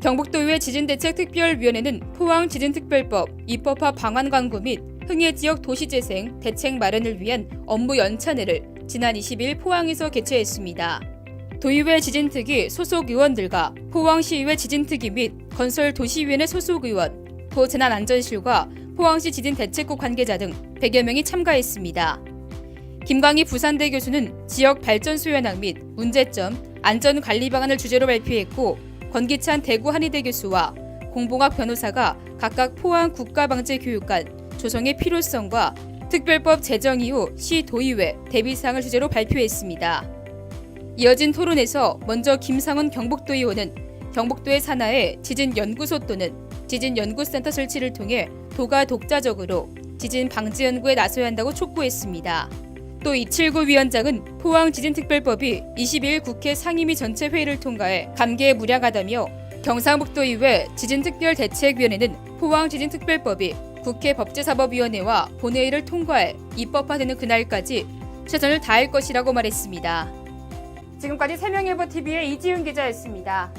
경북도의회 지진대책특별위원회는 포항 지진특별법 입법화 방안 광고 및 흥해 지역 도시재생 대책 마련을 위한 업무 연찬회를 지난 20일 포항에서 개최했습니다. 도의회 지진특위 소속 의원들과 포항시의회 지진특위 및 건설도시위원회 소속 의원, 도재난안전실과 포항시 지진대책국 관계자 등 100여 명이 참가했습니다. 김광희 부산대 교수는 지역 발전소 현황 및 문제점, 안전 관리 방안을 주제로 발표했고 권기찬 대구 한의대 교수와 공봉학 변호사가 각각 포항 국가방재교육관 조성의 필요성과 특별법 제정 이후 시 도의회 대비사항을 주제로 발표했습니다. 이어진 토론에서 먼저 김상훈 경북도 의원은 경북도의 산하에 지진연구소 또는 지진연구센터 설치를 통해 도가 독자적으로 지진 방지 연구에 나서야 한다고 촉구했습니다. 또 이칠구 위원장은 포항 지진특별법이 22일 국회 상임위 전체 회의를 통과해 감개에 무량하다며 경상북도의회 지진특별대책위원회는 포항 지진특별법이 국회 법제사법위원회와 본회의를 통과해 입법화되는 그날까지 최선을 다할 것이라고 말했습니다. 지금까지 세명일보 TV의 이지윤 기자였습니다.